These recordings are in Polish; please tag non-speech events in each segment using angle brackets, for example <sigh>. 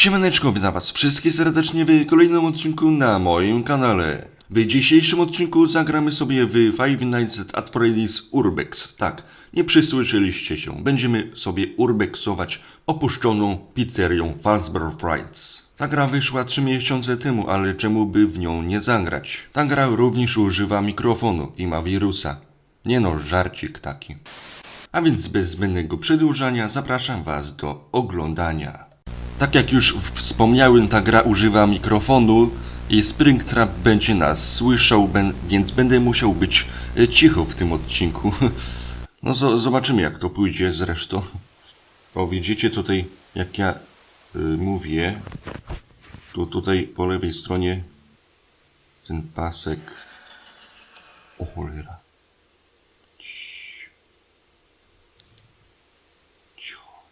Siemaneczko, witam was wszystkich serdecznie w kolejnym odcinku na moim kanale. W dzisiejszym odcinku zagramy sobie w Five Nights at Freddy's Urbex. Tak, nie przysłyszeliście się. Będziemy sobie urbexować opuszczoną pizzerią Fazbear Frights. Ta gra wyszła 3 miesiące temu, ale czemu by w nią nie zagrać? Ta gra również używa mikrofonu i ma wirusa. Nie no, żarcik taki. A więc bez zbędnego przedłużania zapraszam Was do oglądania. Tak jak już wspomniałem, ta gra używa mikrofonu i Springtrap będzie nas słyszał, więc będę musiał być e, cicho w tym odcinku. <laughs> No zo- zobaczymy jak to pójdzie zresztą. O, widzicie tutaj jak ja y, mówię, tu tutaj po lewej stronie ten pasek. O cholera. Ciii. Cicho.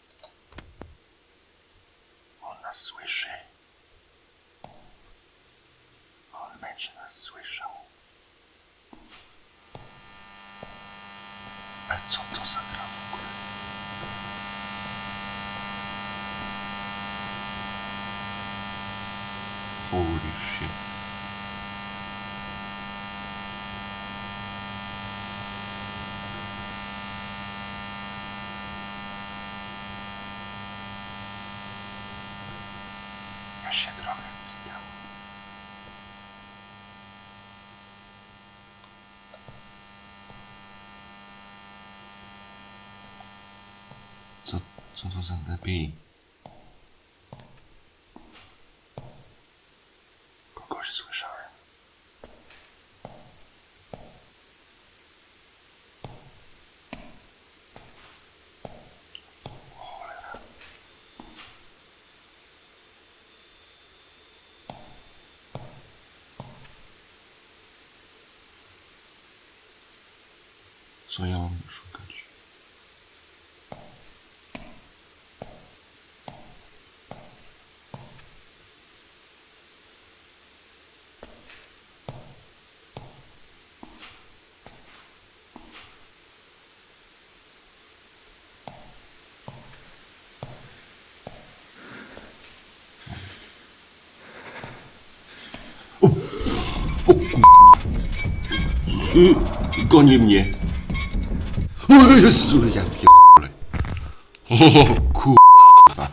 On nas słyszy. On będzie nas słyszał. A co to za gra w ogóle? Holy shit. Ja się trochę. Co, co to za debil? Co ja mam szukać? O. Y, Goni mnie. O Jezu, ja pierdolę. O kurwa.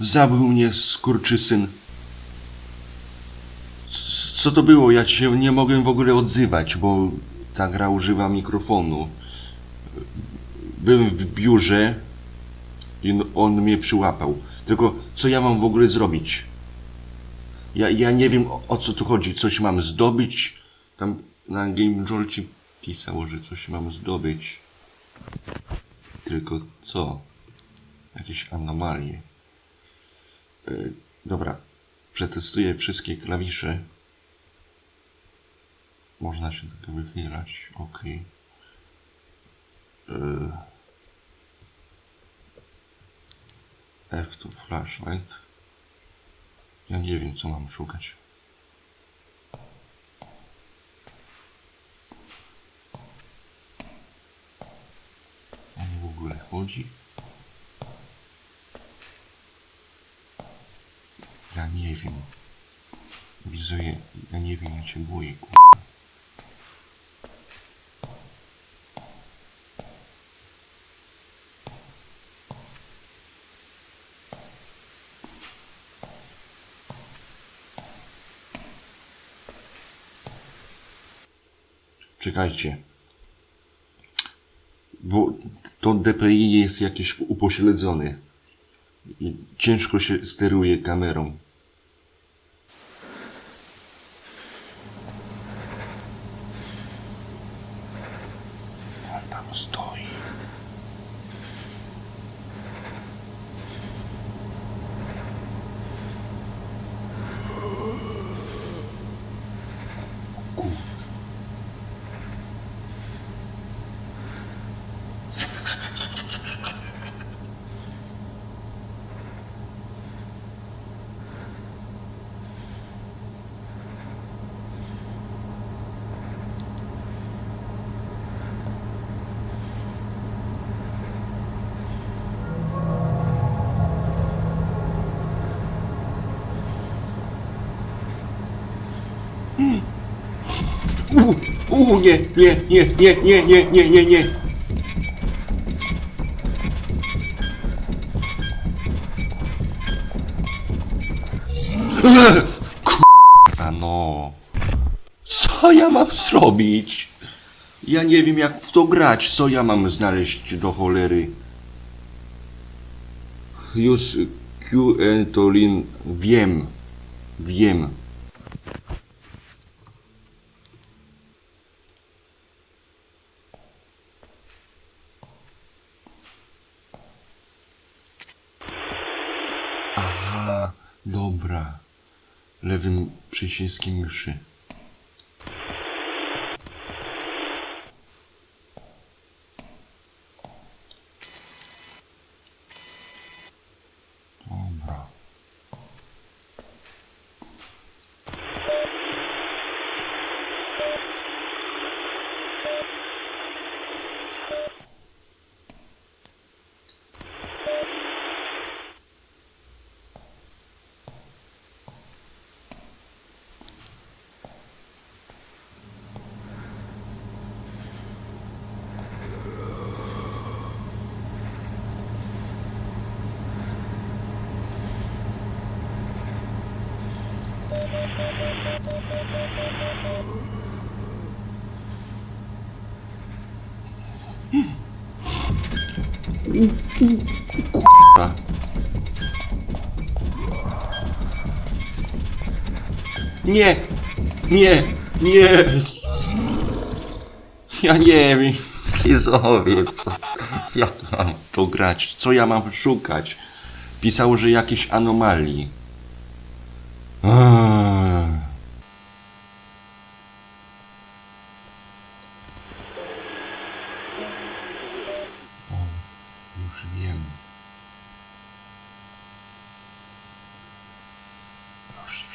Zabił mnie skurczysyn. Co to było? Ja się nie mogłem w ogóle odzywać, bo ta gra używa mikrofonu. Byłem w biurze i on mnie przyłapał. Tylko co ja mam w ogóle zrobić? Ja, ja nie wiem o, o co tu chodzi. Coś mam zdobyć. Tam na Game Jolcie że coś mam zdobyć. Tylko co? Jakieś anomalie. E, dobra. Przetestuję wszystkie klawisze. Można się tylko wychylać. Ok. F to flashlight. Ja nie wiem, co mam szukać. O mnie w ogóle chodzi? Ja nie wiem. Wizuję, ja nie wiem, boję, kurwa. Czekajcie. To DPI jest jakieś upośledzone. I ciężko się steruje kamerą. On tam stoi. Kurde. U, u, nie, nie, nie, nie, nie, nie, nie, nie, nie. Eee, Kurwa no. Co ja mam zrobić? Ja nie wiem jak w to grać. Co ja mam znaleźć do cholery? Już Q Entolin wiem. Wiem. Aha, dobra. Lewym przyciskiem myszy. Kurwa. Nie! Nie! Nie! Ja nie wiem, Jezowie, co, jak mam to grać? Co ja mam szukać? Pisało, że jakieś anomalii. mnożstwo.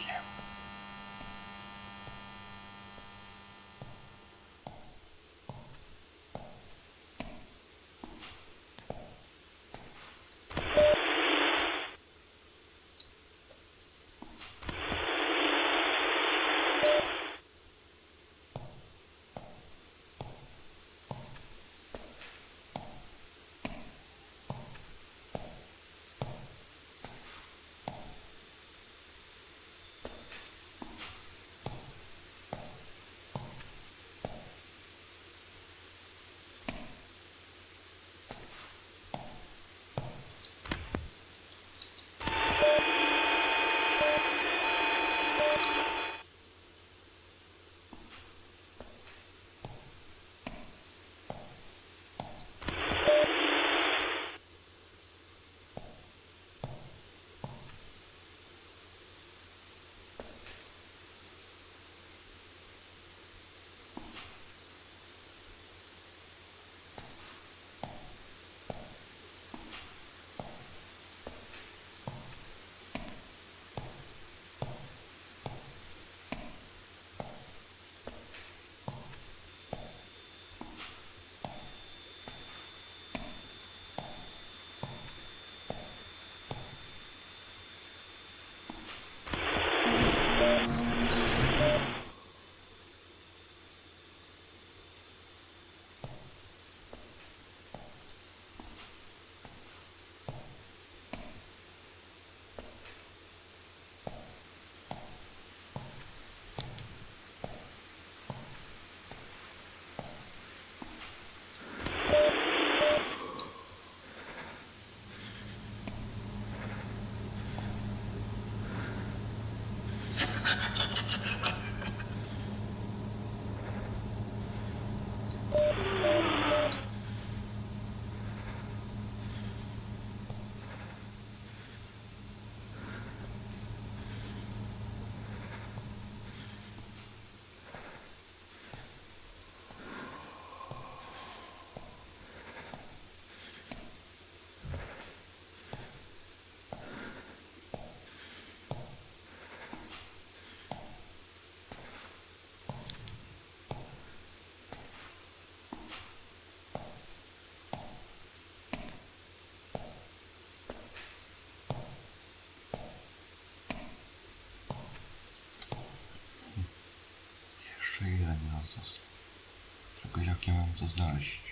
Jak ja mam to znaleźć?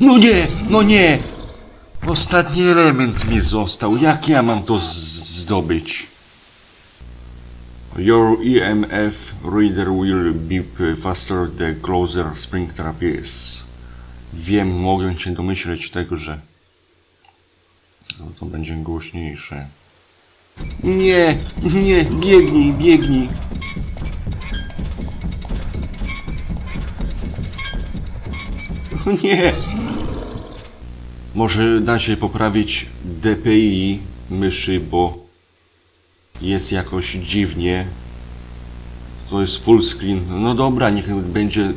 No nie, no nie! Ostatni element mi został. Jak ja mam to zdobyć? Your EMF reader will beep faster the closer Springtrap is. Wiem, mogę się domyśleć tego, że to, to będzie głośniejsze. Nie, nie, biegnij, biegnij. <laughs> Nie! Może da się poprawić DPI myszy, bo jest jakoś dziwnie. To jest full screen. No dobra, niech będzie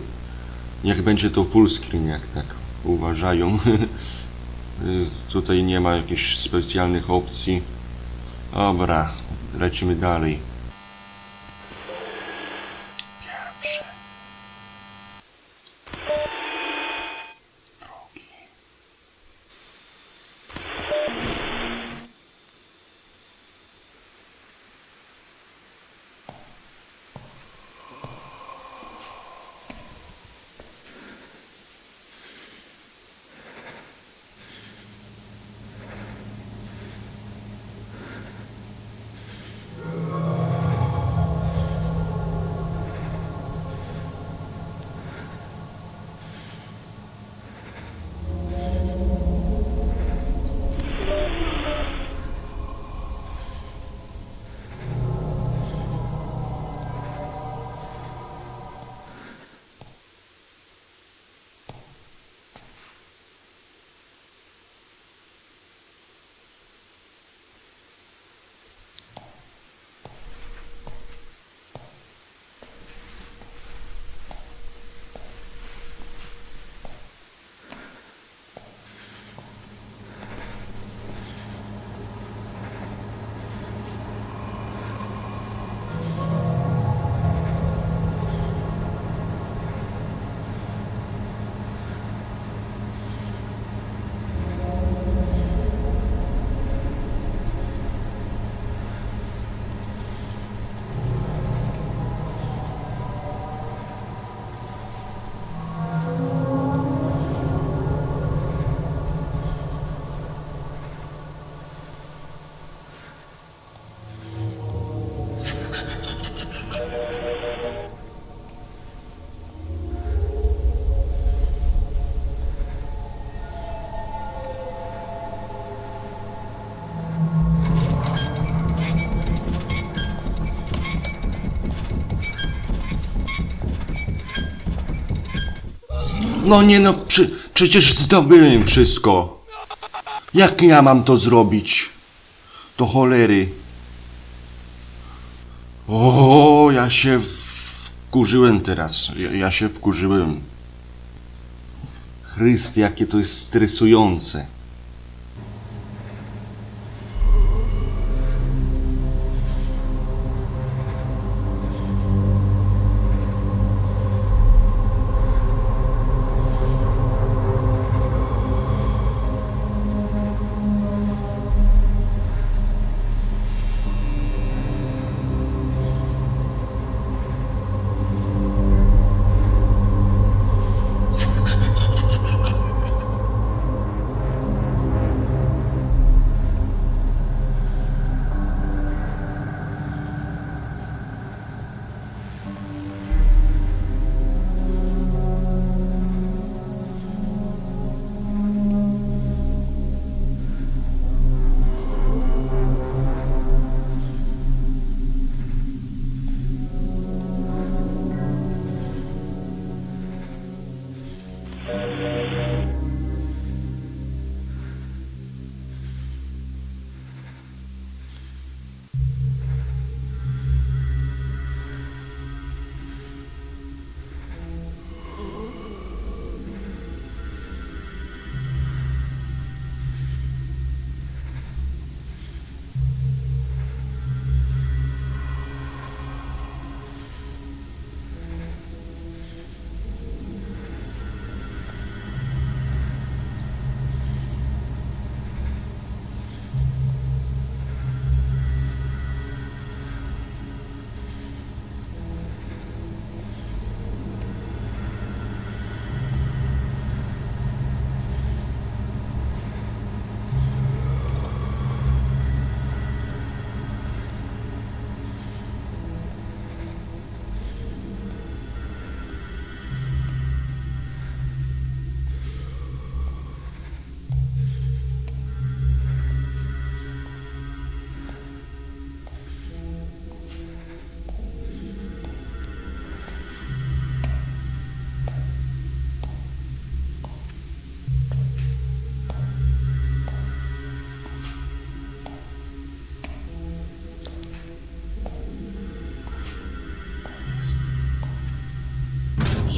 niech będzie to full screen, jak tak uważają. <laughs> Tutaj nie ma jakichś specjalnych opcji. Dobra, lecimy dalej. No nie no, przy, przecież zdobyłem wszystko. Jak ja mam to zrobić? Do cholery. O, ja się wkurzyłem teraz. Ja, ja się wkurzyłem. Chryst, jakie to jest stresujące.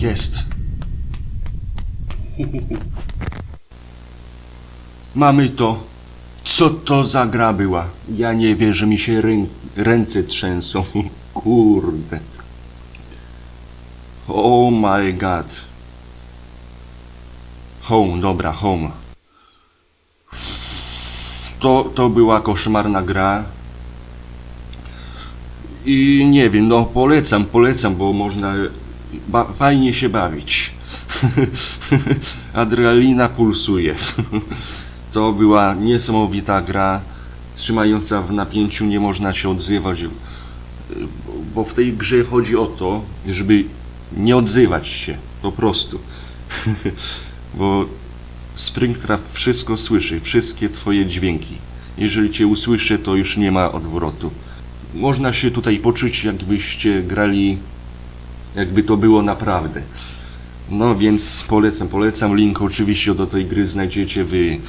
Jest. Mamy to. Co to za gra była? Ja nie wierzę, mi się rę ręce trzęsą. <laughs> Kurde. Oh my god. Home, dobra, home. To, to była koszmarna gra. I nie wiem, no polecam, polecam, bo można ba- fajnie się bawić. <laughs> Adrenalina pulsuje. <laughs> to była niesamowita gra, trzymająca w napięciu, nie można się odzywać, y, bo w tej grze chodzi o to, żeby nie odzywać się, po prostu. <laughs> bo Springtrap wszystko słyszy, wszystkie twoje dźwięki. Jeżeli cię usłyszy, to już nie ma odwrotu. Można się tutaj poczuć, jakbyście grali, jakby to było naprawdę. No więc polecam, polecam. Link oczywiście do tej gry znajdziecie w y,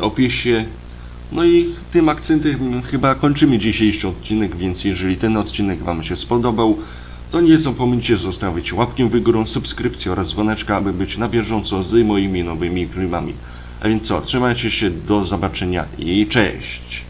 opisie. No i tym akcentem chyba kończymy dzisiejszy odcinek, więc jeżeli ten odcinek Wam się spodobał, to nie zapomnijcie zostawić łapkiem w górę, subskrypcji oraz dzwoneczka, aby być na bieżąco z moimi nowymi filmami. A więc co, trzymajcie się, do zobaczenia i cześć!